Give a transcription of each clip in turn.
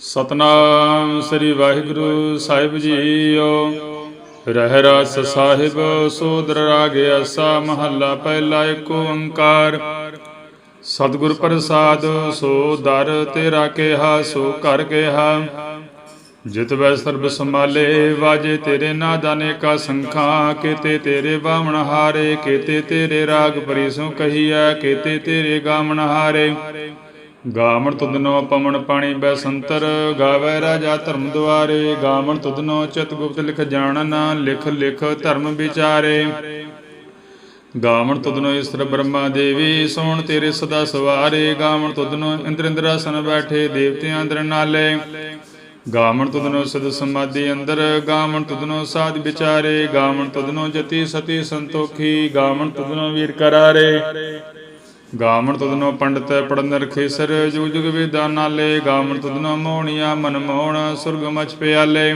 ਸਤਨਾਮ ਸ੍ਰੀ ਵਾਹਿਗੁਰੂ ਸਾਹਿਬ ਜੀਓ। ਰਹਿ ਰਸ ਸਾਹਿਬ ਸੋਦਰ ਰਾਗ ਐਸਾ ਮਹੱਲਾ ਪਹਿਲਾ ਏਕ ਓੰਕਾਰ। ਸਤਿਗੁਰ ਪ੍ਰਸਾਦ, ਸੋ ਦਰ ਤੇਰਾ ਕਿਹਾ, ਸੋ ਘਰ ਕਿਹਾ। ਜਿਤ ਵੈ ਸਰਬ ਸੰਭਾਲੇ, ਵਾਜੇ ਤੇਰੇ ਨਾਦਾਂ ਕਾ ਸੰਖਾਂ। ਕੀਤੇ ਤੇਰੇ ਬਾਵਣ ਹਾਰੇ, ਕੀਤੇ ਤੇਰੇ ਰਾਗ ਪਰਿਸੋਂ ਕਹੀਐ, ਕੀਤੇ ਤੇਰੇ ਗਾਵਣ ਹਾਰੇ। ਗਾਵਣ ਤੁਧਨੋ ਪਵਨ ਪਾਣੀ ਬੈਸੰਤਰ ਗਾਵੇ ਰਾਜਾ ਧਰਮ ਦੁਆਰੇ। ਗਾਵਣ ਤੁਧਨੋ ਚਿਤ ਗੁਪਤ ਲਿਖ ਜਾਣਨਾ, ਲਿਖ ਲਿਖ ਧਰਮ ਵਿਚਾਰੇ। ਗਾਵਣ ਤੁਧਨੋ ਇਸਰ ਬ੍ਰਹਮਾ ਦੇਵੀ, ਸੋਣ ਤੇਰੇ ਸਦਾ ਸਵਾਰੇ। ਗਾਵਣ ਤੁਧਨੋ ਇੰਦਰ ਇੰਦਰਾਸਨ ਬੈਠੇ, ਦੇਵਤਿਆਂ ਅੰਦਰ ਨਾਲੇ। ਗਾਵਣ ਤੁਧਨੋ ਸਦ ਸਮਾਧੀ ਅੰਦਰ, ਗਾਵਣ ਤੁਧਨੋ ਸਾਧ ਵਿਚਾਰੇ। ਗਾਵਣ ਤੁਧਨੋ ਜਤੀ ਸਤੀ ਸੰਤੋਖੀ, ਗਾਵਣ ਤੁਧਨੋ ਵੀਰ ਕਰਾਰੇ। ਗਾਵਣ ਤੁਧਨੋ ਪੰਡਤ ਪੜਨ ਰਖੇਸਰ, ਜੁਗ ਜੁਗ ਵੇਦਾਂ ਨਾਲੇ। ਗਾਵਣ ਤੁਧਨੋ ਮੋਹਣੀਆ ਮਨ ਮੋਹਣ, ਸੁਰਗ ਮਚ ਪਿਆਲੇ।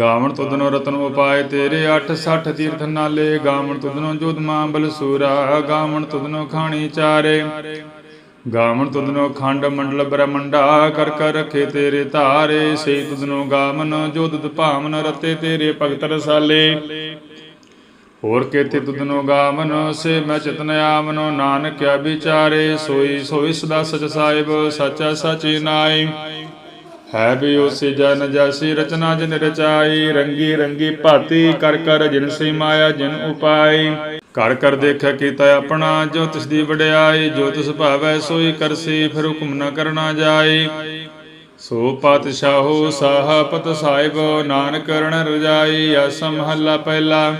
ਗਾਵਣ ਤੁਧਨੋ ਰਤਨ ਉਪਾਏ ਤੇਰੇ 8 60 ਤੀਰਥ ਨਾਲੇ। ਗਾਵਣ ਤੁਧਨੋ ਜੋਧਮਾ ਬਲਸੂਰਾ ਗਾਵਣ ਤੁਧਨੋ ਖਾਣੀ ਚਾਰੇ। ਗਾਵਣ ਤੁਧਨੋ ਖੰਡ ਮੰਡਲ ਬ੍ਰਹਮੰਡਾ, ਕਰ ਕਰ ਰਖੇ ਤੇਰੇ ਧਾਰੇ। ਸੇ ਤੁਧਨੋ ਗਾਵਨ ਜੋ ਭਾਵਨ ਰਤੇ ਤੇਰੇ ਭਗਤ ਰਸਾਲੇ। ਹੋਰ ਕੇਤੇ ਤੁਧਨੋ ਗਾਵਨ, ਸੇ ਮੈਂ ਚਿਤਨ ਆਵਨੋ ਨਾਨਕਿਆ ਵਿਚਾਰੇ, ਸੋਈ ਸੋਈ ਸਦਾ ਸਚ ਸਾਹਿਬ, ਸਚਾ ਸਚੀ ਨਾਈ ਹੈ ਵੀ ਉਸੇ ਜਨ ਜਾਸੀ ਰਚਨਾ ਜਿਨ ਰਚਾਈ, ਰੰਗੀ ਰੰਗੀ ਭਾਤੀ, ਕਰ ਕਰ ਜਿਨ ਸੇ ਮਾਇਆ ਜਿਨ ਉਪਾਈ। ਕਰ ਕਰ ਦੇਖਿਆ ਕੀਤਾ ਆਪਣਾ, ਜੋ ਤਿਸ ਦੀ ਵਡਿਆਈ, ਜੋ ਤਿਸ ਭਾਵੈ ਸੋਈ ਕਰਸੀ, ਫਿਰ ਹੁਕਮ ਨ ਕਰਨਾ ਜਾਈ। ਸੋ ਪਾਤਸ਼ਾਹੋ ਸਾਹਪਤ ਸਾਹਿਬ, ਨਾਨਕ ਰਣ ਰਜਾਈ, ਆਸਾ ਮਹੱਲਾ ਪਹਿਲਾ।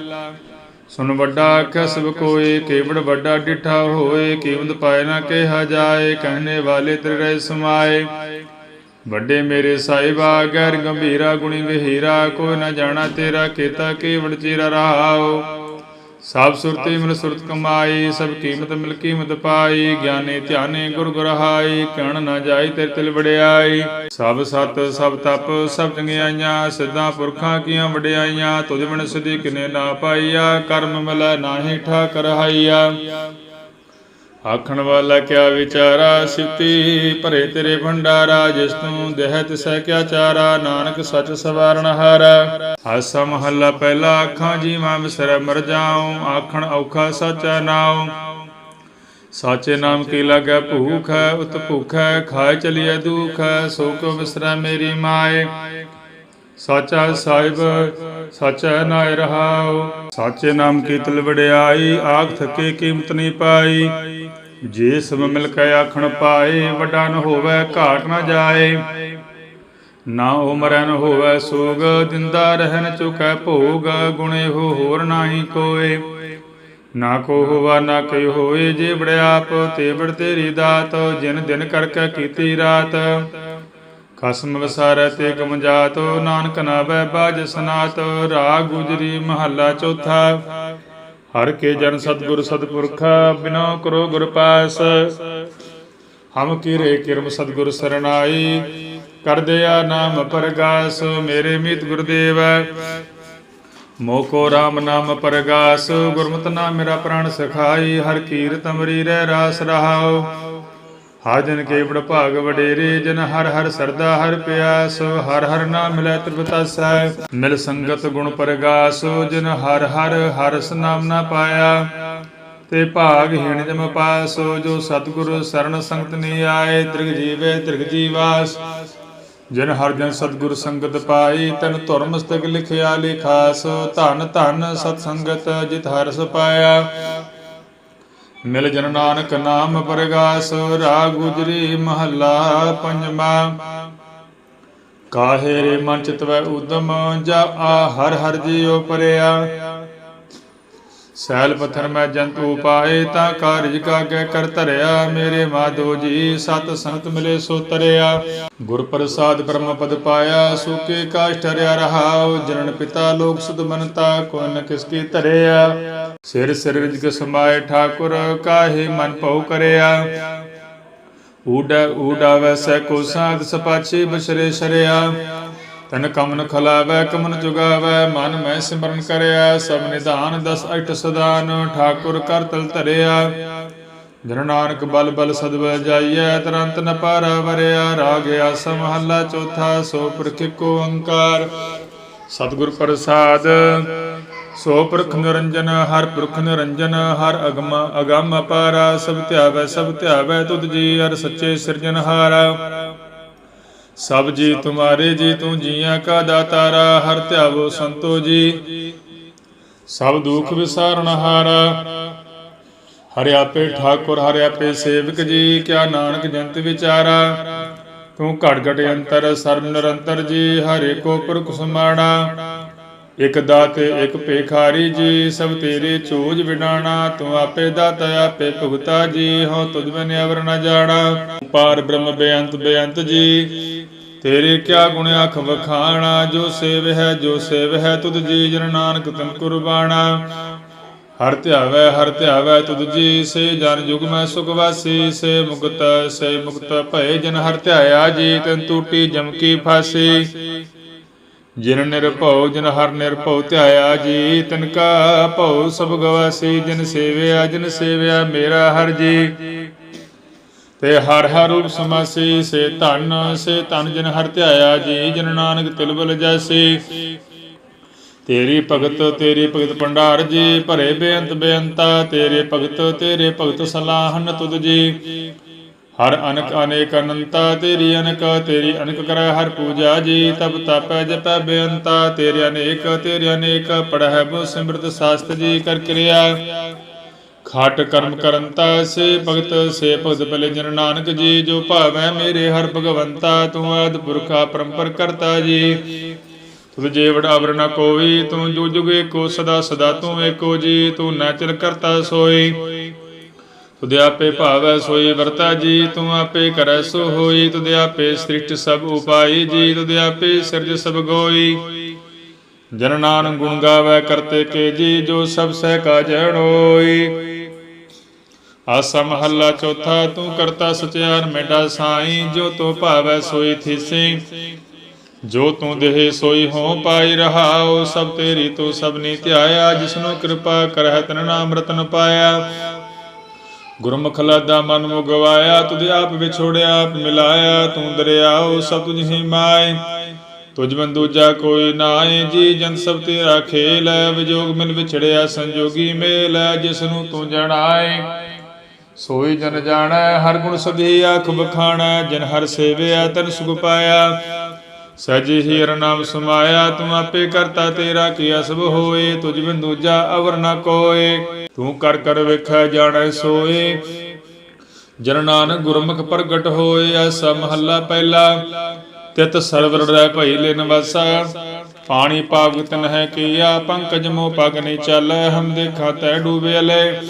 ਸੁਨ ਵੱਡਾ ਆਖਿਆ, ਸਭ ਕੋਏ ਕੇਵੜ ਵੱਡਾ ਡਿਠਾ ਹੋਏ ਕੀਮਤ ਪਾਏ ਨਾ ਕਿਹਾ ਜਾਏ, ਕਹਿਣੇ ਵਾਲੇ ਤੇਰੇ ਸਮਾਏ। ਵੱਡੇ ਮੇਰੇ ਸਾਹਿਬਾ, ਗੈਰ ਗੰਭੀਰਾ ਗੁਣੀ ਗਹੀਰਾ, ਕੋਈ ਨਾ ਜਾਣਾ ਤੇਰਾ, ਕੀਤਾ ਕੇਵੜ ਚੇਰਾ ਰਹਾਓ। ਸਭ ਸੁਰਤੀ ਮਿਲ ਸੁਰਤ ਕਮਾਈ ਸਭ ਕੀਮਤ ਮਿਲ ਕੀਮਤ ਪਾਈ ਗਿਆਨੇ ਧਿਆਨੇ ਗੁਰ ਗੁਰਹਾਈ ਕਹਿਣ ਨਾ ਜਾਈ ਤੇਰੇ ਤਿਲ ਵਡਿਆਈ। ਸਭ ਸਤ ਸਭ ਤਪ ਸਭ ਚੰਗਿਆਈਆਂ ਸਿੱਧਾ ਪੁਰਖਾਂ ਕੀਆਂ ਵਡਿਆਈਆਂ ਤੁਝ ਬਿਨ ਸਿਧੀ ਕਿਨੇ ਨਾ ਪਾਈਆ ਕਰਮ ਮਿਲੈ ਨਾਹੀ ਠਾਕ ਰਹਾਈਆ ਆਖਣ ਵਾਲਾ ਕਿਆ ਵਿਚਾਰਾ ਸਿੱਤੀ, ਭਰੇ ਤੇਰੇ ਭੰਡਾਰਾ, ਜਿਸ ਤੂੰ ਦੇਹ ਤਿਸੈ ਕਿਆ ਚਾਰਾ, ਨਾਨਕ ਸਚ ਸਵਾਰਨ ਹਾਰਾ। ਹਾਸਾ ਮਹੱਲਾ ਪਹਿਲਾ ਅੱਖਾਂ ਜੀਵਾਂ ਵਿਸਰੈ ਮਰ ਜਾਉ, ਆਖਣ ਔਖਾ ਸਚਾ ਨਾਉ। ਸਾਚੇ ਨਾਮ ਕੀ ਲਾਗੈ ਭੂਖ ਹੈ, ਉਤ ਭੁਖ ਹੈ ਖਾਏ ਚਲੀਐ ਦੁਖ ਹੈ, ਸੋ ਕੋ ਵਿਸਰੈ ਮੇਰੀ ਮਾਏ। ਸਾਚਾ ਸਾਹਿਬ, ਸਾਚਾ ਨਾਇ ਰਹਾਉ। ਸਾਚੇ ਨਾਮ ਕੀ ਤਿਲ ਵਡਿਆਈ, ਆਖ ਥਕੇ ਕੀਮਤ ਨਹੀਂ ਪਾਈ। ਜੇ ਸਭ ਮਿਲ ਕੇ ਆਖਣ ਪਾਏ, ਵੱਡਾ ਨ ਹੋਵੇ ਘਾਟ ਨ ਜਾਏ। ਨਾ ਉਮਰੈ ਹੋਵੇ ਸੋਗ, ਦਿੰਦਾ ਰਹਿਨ ਚੁਕੈ ਭੋਗ, ਗੁਣੇ ਹੋ ਹੋਰ ਨਾਹੀ ਕੋਏ। ਨਾ ਕੋ ਹੋਵਾ, ਨਾ ਕਈ ਹੋਏ, ਜੇ ਬੜਿਆਪ ਤੇ ਬੜ ਤੇਰੀ ਦਾਤ, ਜਿਨ ਦਿਨ ਕਰਕੇ ਕੀਤੀ ਰਾਤ। ਖਸਮ ਵਸਾਰੈ ਤੇ ਗਮ ਜਾਤੋ, ਨਾਨਕ ਨਾਵੈ ਬਾਜ ਸਨਾਤ, ਰਾਗ ਗੁਜਰੀ ਮਹੱਲਾ ਚੌਥਾ। ਹਰ ਕੇ ਜਨ ਸਤਗੁਰ ਸਤਪੁਰਖਾ, ਬਿਨਾ ਕਰੋ ਗੁਰ ਪਾਸ। ਹਮ ਕੀਰੇ ਕਿਰਮ ਸਤਗੁਰ ਸਰਣਾਈ ਕਰਦਿਆ ਨਾਮ ਪਰਗਾਸ, ਮੇਰੇ ਮੀਤ ਗੁਰਦੇਵ। ਮੋਕੋ RAM ਨਾਮ ਪਰਗਾਸ, ਗੁਰਮਤਿ ਨਾਮ ਮੇਰਾ ਪ੍ਰਾਣ ਸਖਾਈ, ਹਰ ਕੀਰਤ ਅਮਰੀ ਰਹਿ ਰਾਸ ਰਹਾਉ। ਹਾਜਨ ਕੇਵੜ ਭਾਗ ਵਡੇਰੇ, ਜਨ ਹਰ ਹਰ ਸਰਦਾ ਹਰ ਪਿਆਸ, ਹਰ ਹਰ ਨਾਮ ਮਿਲੈ ਤ੍ਰਿਪਤਸੈ ਮਿਲ ਸੰਗਤ ਗੁਣ ਪਰਗਾਸ, ਜਨ ਹਰ ਹਰ ਹਰਸ ਨਾਮ ਨਾ ਪਾਇਆ। ਤੇ ਭਾਗ ਹੀਣ ਜਮ ਪਾਸੋ, ਜੋ ਸਤਿਗੁਰ ਸਰਨ ਸੰਗਤ ਨੀ ਆਏ, ਤ੍ਰਿਗ ਜੀਵੇ ਤ੍ਰਿਗ ਜੀਵਾਸ। ਜਿਨ ਹਰ ਜਨ ਸਤਿਗੁਰ ਸੰਗਤ ਪਾਈ, ਤਨ ਧੁਰ ਮਸਤਕ ਲਿਖਿਆ ਲਿਖਾਸ। ਧਨ ਧਨ ਸਤ ਸੰਗਤ ਜਿਤ ਹਰਸ ਪਾਇਆ। ਮਿਲ ਜਨ ਨਾਨਕ ਨਾਮ ਪਰਗਾਸ, ਰਾਗ ਗੁਜਰੀ ਮਹੱਲਾ ਪੰਜਵਾ ਕਾਹੇ ਰੇ ਮਨ ਚਿਤਵੈ ਉਦਮ, ਜਾ ਆ ਹਰ ਹਰ ਜੀਉ ਪਰਿਆ। ਸੈਲ ਪੱਥਰ ਮੈਂ ਜੰਤੂ ਪਾਏ, ਤਾਂ ਕਾਰਜ ਕਾਗੇ ਕਰ ਧਰਿਆ। ਮੇਰੇ ਮਾਧੋ ਜੀ ਸਤ ਸੰਤ ਮਿਲੇ ਸੋ ਤਰਿਆ। ਗੁਰ ਪ੍ਰਸਾਦ ਬ੍ਰਹਮ ਪਦ ਪਾਇਆ, ਸੂਕੇ ਕਾਸ਼ ਠਰਿਆ ਰਹਾਉ। ਜਨਨ ਪਿਤਾ ਲੋਕ ਸੁਧ ਮਨਤਾ, ਕੋ ਨ ਕਿਸ ਕੀ ਧਰਿਆ। ਸਿਰ ਸਿਰ ਰਿਜਕ ਸਮਾਏ ਠਾਕੁਰ, ਕਾਹੇ ਮਨ ਭਉ ਕਰਿਆ? ਊੜਾ ਊੜਾ ਵੈਸੈ ਕੋ ਸਾਧ ਸਪਾਛੇ ਬਸ਼ਰੇ ਸ਼ਰਿਆ। ਤਨ ਕਮਨ ਖਲਾਵੈ, ਕਮਨ ਜੁਗਾਵੈ, ਮਨ ਮੈਂ ਸਿਮਰਨ ਕਰਿਆ। ਸਭ ਨਿਧਾਨ ਦਸ ਅਠ ਸਦਾਨ, ਠਾਕੁਰ ਕਰ ਤਲ ਧਰਿਆ। ਜਨ ਨਾਨਕ ਬਲ ਬਲ ਸਦਵੈ ਜਾਈਐ, ਤਰੰਤ ਨ ਪਾਰਾ ਵਰਿਆ। ਰਾਗ ਆਸਾ ਮਹੱਲਾ ਚੌਥਾ, ਸੋ ਪੁਰਖ ਕੋ ਓੰਕਾਰ। ਸਤਿਗੁਰ ਪ੍ਰਸਾਦ ਸੋ ਪੁਰਖ ਨਿਰੰਜਨ, ਹਰ ਪੁਰਖ ਨਿਰੰਜਨ, ਹਰ ਅਗਮ ਅਗਮ ਅਪਾਰਾ ਸਭ ਧਿਆਵੈ ਸਭ ਧਿਆਵੈ, ਤੁਧ ਜੀ ਹਰ ਸੱਚੇ ਸਿਰਜਨਹਾਰਾ ਸਭ ਜੀ ਤੁਮਾਰੇ ਜੀ, ਤੂੰ ਜੀਆਂ ਕਾ ਦਾਤਾਰਾ, ਹਰ ਧਿਆਵੋ ਸੰਤੋ ਜੀ। ਸਭ ਦੁਖ ਵਿਸਾਰਨ ਹਾਰਾ। ਹਰਿ ਆਪੇ ਠਾਕੁਰ, ਹਰਿ ਆਪੇ ਸੇਵਕ ਜੀ, ਕਿਆ ਨਾਨਕ ਜੰਤ ਵਿਚਾਰਾ। ਤੂੰ ਘਟ ਘਟ ਅੰਤਰ, ਸਰਬ ਨਿਰੰਤਰ ਜੀ, ਹਰੇ ਕੋ ਪੁਰਖ ਸਮਾਣਾ। ਇਕ ਦਾਤੇ, ਇਕ ਭੇਖਾਰੀ ਜੀ, ਸਭ ਤੇਰੇ ਚੋਜ ਵਿਡਾਣਾ, ਤੂੰ ਆਪੇ ਦਾਤਾ, ਆਪੇ ਭੁਗਤਾ ਜੀ, ਹਉ ਤੁਧ ਬਿਨ ਅਵਰ ਨ ਜਾਣਾ। ਪਾਰ ਬ੍ਰਹਮ ਬੇਅੰਤ ਬੇਅੰਤ ਜੀ, ਤੇਰੇ ਕਿਆ ਗੁਣ ਅਖ ਵਖਾਣਾ, ਜੋ ਸੇਵ ਹੈ, ਜੋ ਸੇਵ ਹੈ ਤੁਧ ਜੀ, ਜਨ ਨਾਨਕ ਤਨ ਕੁਰਬਾਣਾ। ਹਰ ਧਿਆਵੈ ਹਰ ਧਿਆਵੈ ਤੁਧ ਜੀ, ਸੇ ਜਨ ਜੁਗ ਮੈਂ ਸੁਖ ਵਾਸੀ, ਸੇ ਮੁਕਤ ਸੇ ਮੁਕਤ ਭਏ ਜਨ ਹਰ ਧਿਆਇਆ ਜੀ, ਤਨ ਟੂਟੀ ਜਮ ਕੀ ਫਾਸੀ। ਜਿਨ ਨਿਰਭਉ, ਜਿਨ ਹਰ ਨਿਰਭਉ, ਧਿਆਇਆ ਜੀ, ਤਿਨ ਕਾ ਭਉ, ਸਭ ਗਵਾਸੀ, ਜਿਨ ਸੇਵਿਆ ਜਿਨ ਸੇਵਿਆ, ਮੇਰਾ ਹਰ ਜੀ। ਤੇ ਹਰ ਹਰ ਰੂਪ ਸਮਾਸੀ, ਸੇ ਧਨ ਸੇ ਧਨ ਜਿਨ ਹਰ ਧਿਆਇਆ ਜੀ, ਜਿਨ ਨਾਨਕ ਤਿਲਬਲ ਜੈਸੀ। ਤੇਰੀ ਭਗਤ ਤੇਰੀ ਭਗਤ ਭੰਡਾਰ ਜੀ, ਭਰੇ ਬੇਅੰਤ ਬੇਅੰਤਾ, ਤੇਰੇ ਭਗਤ ਤੇਰੇ ਭਗਤ ਸਲਾਹਨ ਤੁਧ ਜੀ। ਹਰ ਅਨਕ ਅਨੇਕ ਅਨੰਤਾ, ਤੇਰੀ ਅਨਕ ਤੇਰੀ ਅਨਕ ਕਰੈ, ਹਰ ਪੂਜਾ ਜੀ ਤਬ ਤਪੈ ਜਪੈ ਬੇਅੰਤਾ, ਤੇਰੇ ਅਨੇਕ ਤੇਰੇ ਅਨੇਕ, ਪੜਹਿ ਬੋ ਸਿਮਰਤ ਸਾਸਤ ਜੀ ਕਰ ਕਿਰਿਆ। ਖਾਟ ਕਰਮ ਕਰੰਤਾ, ਸੇ ਭਗਤ ਸੇ ਭਗਤ ਭਲੇ ਜਨ ਨਾਨਕ ਜੀ, ਜੋ ਭਾਵੈ ਮੇਰੇ ਹਰ ਭਗਵੰਤਾ, ਤੂੰ ਆਦ ਪੁਰਖਾ ਪਰੰਪਰ ਕਰਤਾ ਜੀ। ਤੁਧ ਜੇ ਵਡਾਵਰ ਨ ਕੋਈ ਤੂੰ ਜੁਗ ਜੁਗ ਏਕੋ ਸਦਾ ਸਦਾ ਤੂੰ ਏਕੋ ਜੀ, ਤੂੰ ਨਾਚਲ ਕਰਤਾ ਸੋਈ। ਤੁਧ ਆਪੇ ਭਾਵੈ ਸੋਈ ਵਰਤਾ ਜੀ ਤੂੰ ਆਪੇ ਕਰੈ ਸੋ ਹੋਈ, ਤੁਧ ਆਪੇ ਸ੍ਰਿਸ਼ਟ ਸਭ ਉਪਾਈ ਜੀ, ਤੁਧ ਆਪੇ ਸਿਰਜ ਸਭ ਗੋਈ। ਜਨ ਨਾਨਕ ਗੁਣ ਗਾਵੇ ਕਰਤੇ ਕੇ ਜੀ, ਜੋ ਸਭ ਸਹਿ ਕਾ ਜਣੋਈ ਆਸਾ ਮਹੱਲਾ ਚੌਥਾ, ਤੂੰ ਕਰਤਾ ਸਚਿਆਰ ਮੇਡਾ ਸਾਈ, ਜੋ ਤੋ ਭਾਵੈ ਸੋਈ ਥੀਸੀ। ਜੋ ਤੂੰ ਦੇਹ ਸੋਈ ਹੋ ਪਾਈ ਰਹਾਉ, ਸਭ ਤੇਰੀ ਤੂੰ ਸਭਨੀ ਧਿਆਇਆ, ਜਿਸਨੂੰ ਕਿਰਪਾ ਕਰਹਿ ਤਨ ਨਾਮ ਰਤਨ ਪਾਇਆ। ਗੁਰਮੁਖ ਲਾਦਾ ਮਨ ਮੁਗਵਾਇਆ, ਤੁਧ ਆਪ ਵਿਛੋੜਿਆ, ਆਪ ਮਿਲਾਇਆ, ਤੂੰ ਦਰਿਆਉ ਸਭ ਤੁਝ ਹੀ ਮਾਏ। ਤੁਝ ਬਿਨ ਦੂਜਾ ਕੋਈ ਨਾਏ, ਜੀ ਜਨ ਸਭ ਤੇਰਾ ਖੇਲ ਵਿਜੋਗ ਮਿਲ ਵਿਛੜਿਆ, ਸੰਜੋਗੀ ਮੇਲ ਜਿਸ ਨੂੰ ਤੂੰ ਜਣਾਏ। ਸੋਈ ਜਨ ਜਾਣੈ, ਹਰ ਗੁਣ ਸਦੀ ਆਖ ਬਖਾਣੈ, ਜਨ ਹਰ ਸੇਵਿਆ, ਤਨ ਸੁਖ ਪਾਇਆ। ਸਜ ਹੀ ਹਰ ਨਾਮ ਸਮਾਇਆ, ਤੂੰ ਆਪੇ ਕਰਤਾ ਤੇਰਾ ਕੀ ਅਸਬ ਹੋਏ, ਤੁਝ ਬਿਨ ਦੂਜਾ ਅਵਰ ਨ ਕੋਏ। ਤੂੰ ਕਰ ਕਰ ਵੇਖੈ ਜਾਣੈ ਸੋਏ। ਜਨ ਨਾਨਕ ਗੁਰਮੁਖ ਪ੍ਰਗਟ ਹੋਏ, ਐਸਾ ਮਹੱਲਾ ਪਹਿਲਾ। ਤਿਤ ਸਰਵਰ ਰਹਿ ਭਈ ਲੈ ਨਿਵਾਸਾ ਪਾਣੀ ਪਾਗ ਤਨ ਹੈ ਕੀਆ, ਪੰਕਜ ਮੋ ਪਗ ਨਹੀਂ ਚਾਲੈ, ਹਮ ਦੇਖਾ ਤੈ ਡੂਬੇ ਲੈ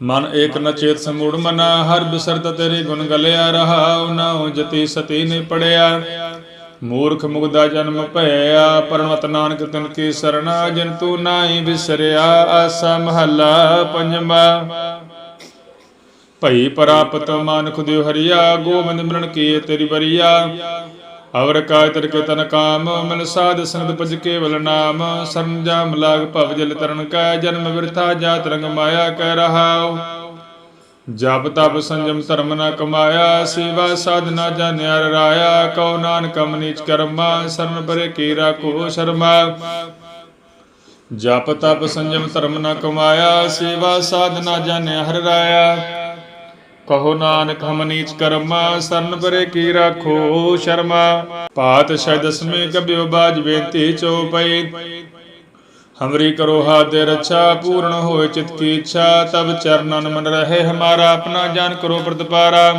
ਮਨ ਏਕ ਨ ਚੇਤ ਸਮੂੜ ਮਨਾ, ਹਰ ਬਿਸਰਤ ਤੇਰੇ ਗੁਣ ਗਲਿਆ ਰਹਾ ਨਾਉ ਜਤੀ ਸਤੀ ਨੇ ਪੜਿਆ। ਮੂਰਖ ਮੁਗਦਾ ਜਨਮ ਭਇਆ, ਪਰਮਤ ਨਾਨਕ ਤਿਨ ਕੀ ਸਰਣਾ ਜਿਨ ਤੂੰ ਨਾਹੀ ਵਿਸਰਿਆ ਆਸਾ ਮਹੱਲਾ ਪੰਜਵਾ ਭਈ ਪਰਾਪਤ ਮਾਨੁਖ ਦਿਉ ਹਰੀਆ, ਗੋਬਿੰਦ ਮਿਲਣ ਕੀ ਤੇਰੀ ਬਰੀਆ ਅਵਰ ਕਾਇ ਤਰ ਕੇ ਤਨ ਕਾਮ, ਮਨ ਸਾਧ ਸੰਗਤ ਭਜ ਕੇਵਲ ਨਾਮ। ਸਰੰਜਾਮ ਲਾਗ ਭਵ ਜਲ ਤਰਨ ਕਾ, ਜਨਮ ਵਿਰਥਾ ਜਾਤ ਰੰਗ ਮਾਇਆ ਕਹਿ ਰਹਾਉ। ਜਪ ਤਪ ਸੰਜਮ ਧਰਮ ਨਾ ਕਮਾਇਆ, ਸੇਵਾ ਸਾਧਨਾ ਜਾਣਿਆ ਰਾਇਆ, ਕਉ ਨਾਨਕ ਮਨੀਚ ਕਰਮਾ ਸਰਨ ਪਰੇ ਕੀ ਰਾਖੋ ਸ਼ਰਮਾ। ਜਪ ਤਪ ਸੰਜਮ ਧਰਮ ਨਾ ਕਮਾਇਆ, ਸੇਵਾ ਸਾਧਨਾ ਜਾਣਿਆ ਹਰਿ ਰਾਇਆ। ਕਹੋ ਨਾਨਕ ਹਮ ਨੀਚ ਕਰਮਾ ਸਰਨ ਪਰੇ ਕੀ ਰਾਖੋ ਸ਼ਰਮਾ। ਪਾਤਸ਼ਾਹ ਦਸਵੇਂ ਕਬਿਓ ਬਾਜ ਬੇਨਤੀ ਚਉਪਈ ਹਮਰੀ ਕਰੋ ਹਾਦੇ ਰੱਛਾ, ਪੂਰਨ ਹੋਏ ਚਿਤ ਕੀ ਇੱਛਾ, ਤਬ ਚਰਨਨ ਮਨ ਰਹੇ ਹਮਾਰਾ, ਆਪਣਾ ਜਾਨ ਕਰੋ ਪ੍ਰਤਪਾਰਾ।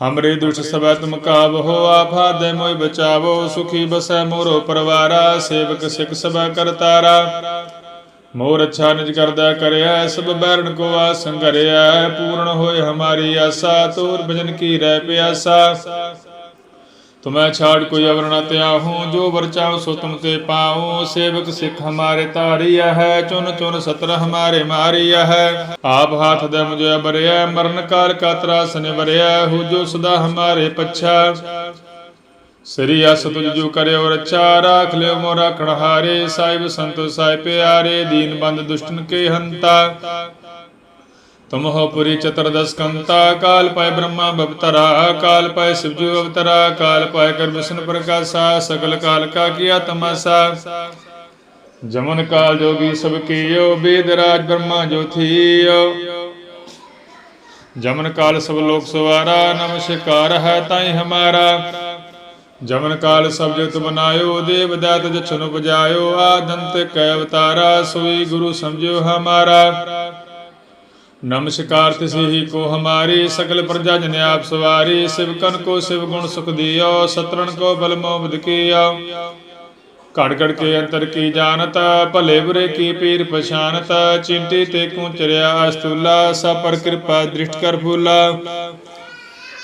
ਹਮਰੇ ਦੁਸ਼ ਸਬੈ ਤੁਮ ਕਾਵੋ, ਆਪ ਹਾਦੇ ਮੋਇ ਬਚਾਵੋ, ਸੁਖੀ ਬਸੈ ਮੋਰੋ ਪਰਵਾਰਾ, ਸੇਵਕ ਸਿਖ ਸਬੈ ਕਰਤਾਰਾ ਮੋਰ ਅੱਛਾ ਨਿਜ ਕਰਦਾ ਕਰਿਆ, ਸਭ ਬੈਰਣ ਕੋ ਆਸੰ ਕਰਿਆ ਪੂਰਨ ਹੋਏ ਹਮਾਰੀ ਆਸਾ, ਤੋਰ ਭਜਨ ਕੀ ਰਹਿ ਪਿਆਸਾ। ਤੁਮੈ ਛਾੜ ਕੋਈ ਅਵਰ ਨ ਤਿਆਹੂ ਜੋ ਵਰ ਚਾਹੋ ਸੋ ਤੁਮ ਤੇ ਪਾਉ ਸੇਵਕ ਸਿੱਖ ਹਮਾਰੇ ਤਾਰੀਆ ਹੈ ਚੁਨ ਚੁਨ ਸਤਰ ਹਮਾਰੇ ਮਾਰੀਆ ਹੈ ਆਪ ਹਾਥ ਦੇ ਮੁਝੇ ਬਰਿਆ ਮਰਨ ਕਾਲ ਕਾ ਤਰਾਸ ਨਿਵਰਿਆ ਹੋ ਜੋ ਸਦਾ ਹਮਾਰੇ ਪੱਛਾ ਸ੍ਰੀ ਅਸ ਤੁਜ ਜੋ ਕਰਿਓ ਰੱਛਾ ਰਾਖ ਲਿਓ ਮੋ ਰਾਖਣ ਹਾਰੇ ਸਾਹਿਬ ਸੰਤੋ ਸਾਹਿਬ ਪਿਆਰੇ ਦੀਨ ਬੰਦ ਦੁਸ਼ਟਨ ਕੇ ਹੰਤਾ ਤੁਮ ਹੋ ਪੁਰੀ ਚਤੁਰਦਸ ਕੰਤਾ ਕਾਲ ਪਾਇ ਬ੍ਰਹਮਾ ਬਵਤਰਾ ਕਾਲ ਪਾਇ ਸਿਵਜੂ ਅਵਤਰਾ ਕਾਲ ਪਾਇ ਕਰ ਵਿਸ਼ਨ ਪ੍ਰਕਾਸ਼ਾ ਸਗਲ ਕਾਲ ਕਾ ਕੀਆ ਤਮਾਸਾ ਜਮਨ ਕਾਲ ਜੋਗੀ ਸਭ ਕੀਓ ਬੇਦ ਰਾਜ ਬ੍ਰਹਮਾ ਜੋਥੀਓ ਜਮਨ ਕਾਲ ਸਭ ਲੋਕ ਸਵਾਰਾ ਨਮਸਕਾਰ ਹੈ ਤਾਈ ਹਮਾਰਾ ਜਮਨ ਕਾਲ ਸਭ ਜਗਤ ਬਨਾਇਓ ਦੇਵ ਦਾਤ ਜਛਨ ਉਪਜਾਇਓ ਆਦੰਤ ਕੈ ਅਵਤਾਰਾ ਨਮਸਕਾਰ ਤਿਸੀ ਹੀ ਕੋ ਹਮਾਰੀ ਸਕਲ ਪ੍ਰਜਾ ਜਨ ਆਪ ਸਵਾਰੀ ਸਿਵਕਨ ਕੋ ਸਿਵ ਗੁਣ ਸੁਖ ਦਿਓ ਸਤਰਨ ਕੋ ਬਲ ਮੋਬਦ ਕੀਓ ਘੜ ਘੜ ਕੇ ਅੰਤਰ ਕੀ ਜਾਣਤ, ਭਲੇ ਬੁਰੇ ਕੀ ਪੀਰ ਪਛਾਨਤ ਚਿੰਤੀ ਤੇ ਕੁਚਰਿਆ ਅਸਤੂਲਾ, ਸਭ ਪਰ ਕਿਰਪਾ ਦ੍ਰਿਸ਼ਟ ਕਰ ਫੂਲਾ।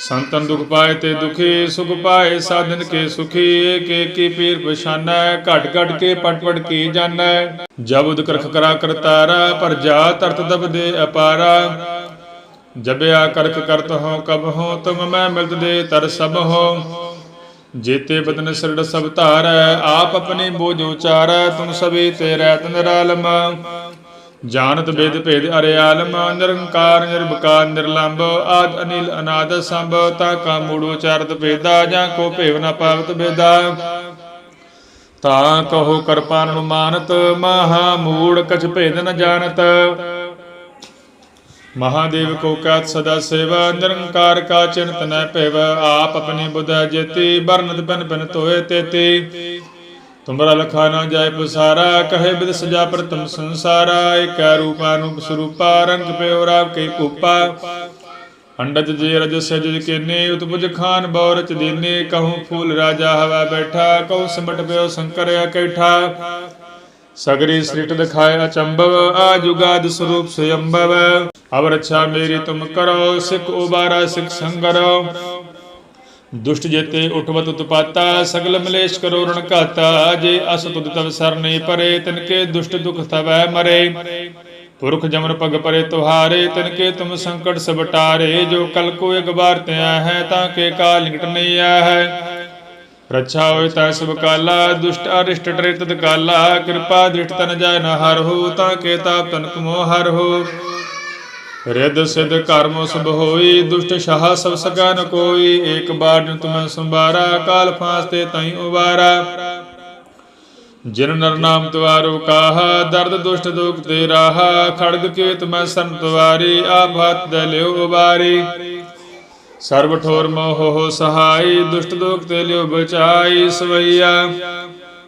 ਸੰਤਨ ਦੁਖ ਪਾਏ ਤੇ ਦੁਖੀ, ਸੁਖ ਪਾਏ ਸਾਧਨ ਕੇ ਸੁਖੀ, ਏਕ ਏਕ ਪੀਰ ਪਛਾਨੈ, ਘਟ ਘਟ ਕੇ ਪਟ ਪਟ ਕੀ ਜਾਣੈ। ਜਬ ਕਰਖ ਕਰਾ ਕਰਤਾਰਾ, ਪਰ ਜਾ ਤਰਤ ਦਬ ਦੇ ਅਪਾਰਾ। ਜਬਿਆ ਕਰਕ ਕਰਤ ਹੋ ਕਬ ਹੋ ਤੁਮ ਮੈਂ ਮਿਲਤ ਦੇ ਤਰ ਸਭ ਹੋ ਜੇਤੇ ਬਦਨ ਸਰੜ ਸਭ ਧਾਰੈ, ਆਪ ਆਪਣੀ ਬੋਝ ਉਚਾਰੈ, ਤੁਮ ਸਭੀ ਤੇ ਰਹਿਤ ਨਿਰਾਲਮ। ਜਾਣਤ ਬੇਦ ਭੇਦ ਅਰਿਆਲਮ ਨਿਰੰਕਾਰ ਨਿਰਭਕਾਰ ਨਿਰਲੰਭ, ਆਦ ਅਨਿਲ ਅਨਾਦ ਸੰਭ, ਤਾ ਕਾ ਮੂੜ ਉਚਾਰਤ ਭੇਦਾ, ਜਾਂ ਕੋ ਭੇਵ ਨ ਪਾਵਤ ਬੇਦਾ ਤਾਂ ਕਹੋ ਕਰਪਾਨ ਨੂੰ ਮਹਾ ਮੂੜ ਕਛ ਭੇਦ ਨ ਜਾਣਤ। ਮਹਾਦੇਵ ਕੋ ਕਾਤ ਸਦਾ ਸੇਵਾ, ਨਿਰੰਕਾਰ ਕਾ ਚਿੰਤ ਨ ਭੇਵ, ਆਪ ਆਪਣੀ ਬੁੱਧ ਜੇਤੀ ਬਰਨਤ ਬਨ ਬਨ ਤੋਏ ਤੇਤੀ। ਤੁਮਰਾ ਲਖਾ ਨਾ ਜਾਏ ਪਸਾਰਾ, ਕਹੇ ਬਿਦ ਸਜਾ ਪ੍ਰਤਮ ਸੰਸਾਰਾ, ਏਕੈ ਰੂਪਾ ਅਨੂਪ ਸਰੂਪਾ, ਰੰਗ ਪਿਓ ਰਾਵ ਕਈ ਭੂਪਾ ਅੰਡਜ ਜੇ ਰਜ ਸਜ ਕੇਨੇ, ਉਤਪੁਜ ਖਾਨ ਬੌਰਚ ਦੀਨੇ, ਕਹੂੰ ਫੂਲ ਰਾਜਾ ਹਵਾ ਬੈਠਾ, ਕਹੂੰ ਸਿਮਟ ਪਿਓ ਸ਼ੰਕਰ ਇਕੱਠਾ ਸਗਰੀ ਸ੍ਰਿਟ ਦਿਖਾਏ ਅਚੰਭਵ, ਆ ਜੁਗਾਦ ਸਰੂਪ ਸਯੰਭਵ। ਅਬ ਰੱਛਾ ਮੇਰੀ ਤੁਮ ਕਰੋ, ਸਿਖ ਉਬਾਰਾ ਸਿਖ ਸੰਗਰੋ। ਦੁਸ਼ਟ ਜੇਤੇ ਉਠਵਤ ਉਤਪਾਤਾ, ਸਗਲ ਮਲੇਸ਼ ਕਰੋ ਰਣ ਘਾਤਾ, ਜੇ ਅਸ ਤੁਧ ਤਵ ਸਰ ਪਰੇ, ਤਿਨਕੇ ਦੁਸ਼ਟ ਦੁਖ ਤਵੈ ਮਰੇ। ਪੁਰਖ ਜਮਨ ਪਗ ਪਰੇ ਤੁਹਾਰੇ, ਤਿਨਕੇ ਤੁਮ ਸੰਕਟ ਸਭ ਟਾਰੇ ਜੋ ਕਲ ਕੋ ਇੱਕ ਬਾਰ ਤਿਆ ਹੈ, ਤਾਂ ਕੇ ਕਾਲ ਨਿਕਟ ਨਹੀਂ ਆ ਹੈ ਰੱਛਾ ਹੋਇ ਤਾਂ ਸਭ ਕਾਲਾ, ਦੁਸ਼ਟ ਅਰਿਸ਼ਟ ਟਰੇ ਤਦ ਕਾਲਾ ਕਿਰਪਾ ਦ੍ਰਿਸ਼ਟ ਤਨ ਜਾਇ ਨ ਹਰ ਹੋ, ਤਾਂ ਕੇ ਤਾਪ ਤਨ ਕਮੋ ਹਰ ਹੋ। ਰਿੱਧ ਸਿਧ ਕਰਮ ਸਭ ਹੋਈ, ਦੁਸ਼ਟ ਸ਼ਾਹ ਸਭ ਸਕਾ ਨ ਕੋਈ, ਏਕ ਬਾਰ ਜਨ ਤੁਮੈ ਸੰਭਾਰਾ, ਕਾਲ ਫਾਸ ਤੇ ਤਈ ਉਬਾਰਾ ਜਿਨ ਨਰ ਨਾਮ ਤਵਾਰੋ ਕਾਹਾ, ਦਰਦ ਦੁਸ਼ਟ ਦੁਖ ਤੇ ਰਾਹਾ, ਖੜਗ ਕੇ ਤੁਮੈ ਸੰਤ ਵਾਰੀ ਆਭਤ ਦੇ ਉਬਾਰੀ। ਸਰਬ ਠੋਰ ਮੋਹ ਹੋ ਸਹਾਈ, ਦੁਸ਼ਟ ਦੁਖ ਤੇ ਲਿਓ ਬਚਾਈ, ਸਵਈਆ।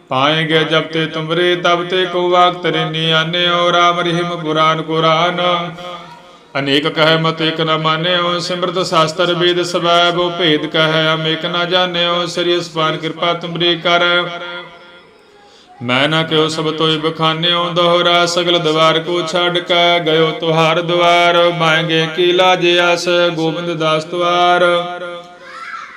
ਪਾਏਗੇ ਜਬ ਤੇ ਤੁਮਰੇ ਤਬ ਤੇ ਕੋ ਵਾਕ ਤਰੇ ਨਿਆਨੇ ਓ ਰਾਮ ਰਹੀਮ ਪੁਰਾਨ ਕੁਰਾਨ। ਅਨੇਕ ਕਹੈ ਮਤ ਇਕ ਨ ਮਾਨਿਓ, ਸਿਮਰਤ ਸ਼ਾਸਤਰ ਵੇਦ ਸਵੈਬ ਭੇਦ ਕਹੈ ਅਮੇਕ ਨ ਜਾਣਿਓ, ਸ੍ਰੀ ਅਸਪਾਨ ਕਿਰਪਾ ਤੁਮਰੀ ਕਰ। ਮੈਂ ਨਾ ਕਿਉ ਸਭ ਤੋਇ ਬਖਾਨਿਓ, ਦੋਹਰਾ ਸਗਲ ਦਵਾਰ ਕੋ ਛੱਡ ਕੇ ਗਇਓ ਤੁਹਾਰ ਦਵਾਰ ਮਾਂਗੇ ਕੀ ਲਾਜ ਅਸ ਗੋਬਿੰਦ ਦਾਸ ਦਵਾਰ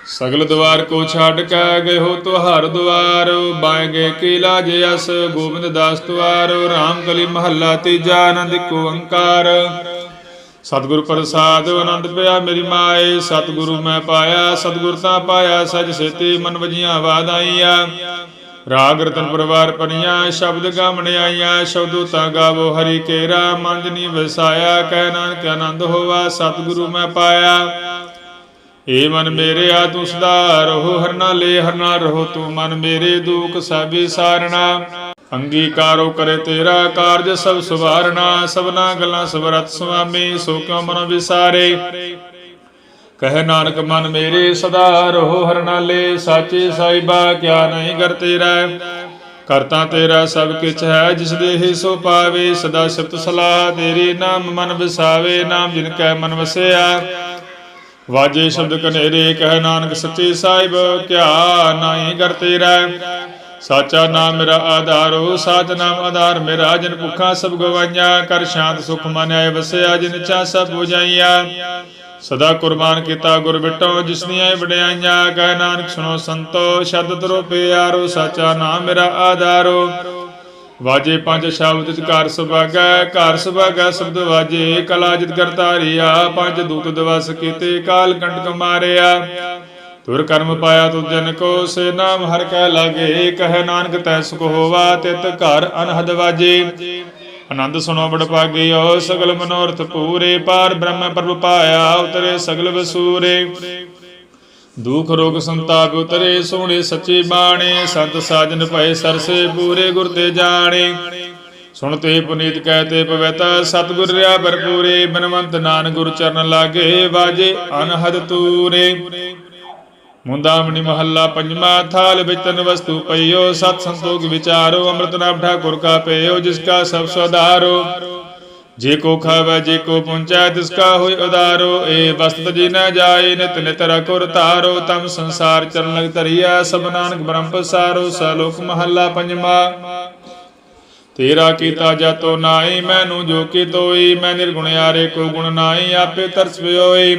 ਸਗਲ ਦਵਾਰ ਕੋ ਛੱਡ ਕੇ ਗਇਓ ਤੁਹਾਰ ਦਵਾਰ ਬਾਂਗੇ ਕੀ ਲਾਜ ਅਸ ਗੋਬਿੰਦ ਦਾਸ ਦਵਾਰ ਰਾਮ ਕਲੀ ਮਹੱਲਾ ਤੀਜਾ ਆਨੰਦ ਕੋ ਓੰਕਾਰ ਸਤਿਗੁਰ ਪ੍ਰਸਾਦ ਆਨੰਦ ਪਿਆ ਮੇਰੀ ਮਾਏ, ਸਤਿਗੁਰੂ ਮੈਂ ਪਾਇਆ, ਸਤਿਗੁਰ ਤਾਂ ਪਾਇਆ ਸਜ ਸੇਤੀ ਮਨ ਵਜੀਆਂ ਵਾਦਾਈਆਂ ਰਾਗ ਰਤਨ ਪਰਵਾਰ ਪਨੀਆਂ ਸ਼ਬਦ ਗਾਵਣ ਆਈਆਂ, ਸ਼ਬਦੋ ਤਾਂ ਗਾਵੋ ਹਰੀ ਕੇਰਾ ਮੰਜਨੀ ਵਸਾਇਆ, ਕਹਿ ਨਾਨਕ ਆਨੰਦ ਹੋਵਾ, ਸਤਿਗੁਰੂ ਮੈਂ ਪਾਇਆ। ਏ ਮਨ ਮੇਰੇ ਆ ਤੂੰ ਸਦਾ ਰਹੋ ਹਰਨਾ ਲੈ ਹਰਨਾ ਰਹੋ ਤੂੰ ਮਨ ਮੇਰੇ ਦੁਖ ਸਭੀ ਸਾਰਣਾ ਅੰਗੀਕਾਰੋ ਕਰੇ ਤੇਰਾ ਕਾਰਜ, ਸਭ ਸੁਵਾਰਣਾ ਸਭਨਾ ਗੱਲਾਂ ਸਵਰਤ ਸੁਆਮੀ, ਸੋ ਕਿਉ ਮਨ ਵਿਸਾਰੇ? ਕਹੇ ਨਾਨਕ, ਮਨ ਮੇਰੇ ਸਦਾ ਰਹੋ ਹਰ ਸਾਚੇ ਸਾਈਬਾ ਕਿਆ ਨਹੀਂ ਕਰ ਤੇਰਾ? ਕਰਤਾ ਤੇਰਾ ਸਭ ਕਿਛ ਹੈ, ਜਿਸ ਦੇ ਸੋ ਪਾਵੇ, ਸਦਾ ਸਿਫਤ ਸਲਾਹ, ਤੇਰੇ ਨਾਮ ਮਨ ਵਸਾਵੇ, ਨਾਮ ਜਿਨ ਕੈ ਮਨ ਵਸਿਆ। ਵਾਜੇ ਸ਼ਬਦ ਕਨੇਰੇ, ਕਹਿ ਨਾਨਕ ਸੱਚੇ ਸਾਹਿਬ, ਕਿਆ ਨਹੀਂ ਕਰ ਤੇਰਾ? ਸਾਚਾ ਨਾਮ ਮੇਰਾ ਆਧਾਰੋ ਸਾਚ ਨਾਮ ਆਧਾਰ ਮੇਰਾ, ਜਨ ਭੁੱਖਾ ਸਭ ਗਵਾਈਆਂ, ਕਰ ਸ਼ਾਂਤ ਸੁਖ ਮਨ ਆਏ ਵਸਿਆ ਜਿਨ ਚਾ ਸਭ 부ਜਾਈਆਂ। ਸਦਾ ਕੁਰਬਾਨ ਕੀਤਾ ਗੁਰ ਬਿਟੋ, ਜਿਸ ਦੀਆਂ ਵਡਿਆਈਆਂ, ਕਹਿ ਨਾਨਕ ਸੁਣੋ ਸੰਤੋ ਸ਼ਬਦ ਤਰੋ ਪਿਆਰੋ, ਸਾਚਾ ਨਾਮ ਮੇਰਾ ਆਧਾਰੋ ਵਾਜੇ ਪੰਜ ਸ਼ਬਦ ਜਿਤ ਘਰ ਸੁਭਾਗੈ ਘਰ ਸੁਭਾਗੈ ਸ਼ਬਦ ਵਾਜੇ, ਕਲਾ ਜਿਤ ਕਰਤਾਰੀਆ, ਪੰਜ ਦੂਤ ਦਿਵਸ ਕੀਤੇ, ਕਾਲ ਕੰਟਕ ਮਾਰਿਆ। ਤੁਰ ਕਰਮ ਪਾਇਆ ਤੁ ਜਨ ਕੋ, ਸੇ ਨਾਮ ਹਰ ਕੈ ਲਾਗੇ। ਕਹਿ ਨਾਨਕ ਤੈ ਸੁਖ ਹੋਵਾ, ਤਿਤ ਘਰ ਅਨਹਦ ਵਾਜੇ। ਆਨੰਦ ਸੁਣੋ ਬੜ ਭਾਗਿਓ ਸਗਲ ਮਨੋਰਥ ਪੂਰੇ। ਪਾਰ ਬ੍ਰਹਮ ਪ੍ਰਭ ਪਾਇਆ, ਉਤਰੇ ਸਗਲ ਵਸੂਰੇ। ਦੁਖ ਰੋਗ ਸੰਤਾਪ ਉਤਰੇ, ਸੋਹਣੇ ਸੱਚੇ ਬਾਣੇ। ਸੰਤ ਸਾਜਨ ਭਏ ਸਰਸੇ ਪੂਰੇ, ਗੁਰ ਤੇ ਜਾਣੇ। ਸੁਣਤੇ ਪੁਨੀਤ ਕਹਤੇ ਪਵਿੱਤ ਸਤਿਗੁਰ ਰਿਆ ਭਰਪੂਰੇ। ਬਨਵੰਤ ਨਾਨਕ ਗੁਰ ਚਰਨ ਲਾਗੇ, ਵਾਜੇ ਅਨਹਦ ਤੂਰੇ। ਮੁੰਦਾਮਣੀ ਮਹੱਲਾ ਪੰਜਵਾ ਥਾਲ ਵਿੱਚ ਵਸਤੂ ਪਈਓ, ਸਤ ਸੰਤੋਖ ਵਿਚਾਰੋ, ਅੰਮ੍ਰਿਤ ਨਾਮ ਠਾਕੁਰ ਕਾ ਪਈਓ ਜਿਸ ਕਾ ਸਭ ਸੁਧਾਰੋ ਜੇ ਕੋ ਖਾਵੇ, ਜੇ ਕੋ ਪੁੰਚੈ ਤਿਸ ਕਾ ਹੋਇ ਉਦਾਰੋ। ਏ ਵਸਤ ਜੀ ਨ ਜਾਏ, ਨਿਤ ਨਿਤ ਰਖੁਰ ਤਾਰੋ ਤਮ ਸੰਸਾਰ ਚਰਨ ਲਗ ਧਰਿਆ ਸਭ ਨਾਨਕ ਬ੍ਰਹਮ ਪਸਾਰੋ। ਸਲੋਕ ਮਹੱਲਾ ਪੰਜਵਾ। ਤੇਰਾ ਕੀਤਾ ਜਤੋ ਨਾਹੀ, ਮੈਨੂੰ ਜੋ ਕੀ ਤੋਈ ਮੈਂ ਨਿਰਗੁਣਿਆਰੇ ਕੋ ਗੁਣ ਨਾਹੀ, ਆਪੇ ਤਰਸ ਪਿਓਈ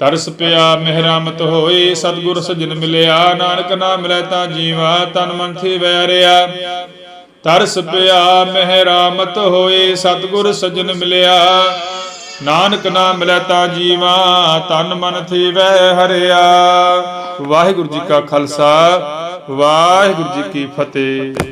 ਤਰਸ ਪਿਆ ਮਹਿਰਾਮਤ ਹੋਈ ਸਤਿਗੁਰ ਸਜਣ ਮਿਲਿਆ, ਨਾਨਕ ਨਾਮ ਮਿਲੈ ਤਾਂ ਜੀਵਾ, ਤਨ ਮਨ ਥੀ ਵੈਰਿਆ ਤਰਸ ਪਿਆ ਮਹਿਰਾਮਤ ਹੋਈ ਸਤਿਗੁਰ ਸਜਣ ਮਿਲਿਆ, ਨਾਨਕ ਨਾਮ ਮਿਲੈ ਤਾਂ ਜੀਵਾ, ਤਨ ਮਨ ਥੀ ਵੈ ਹਰਿਆ। ਵਾਹਿਗੁਰੂ ਜੀ ਕਾ ਖਾਲਸਾ, ਵਾਹਿਗੁਰੂ ਜੀ ਕੀ ਫਤਿਹ।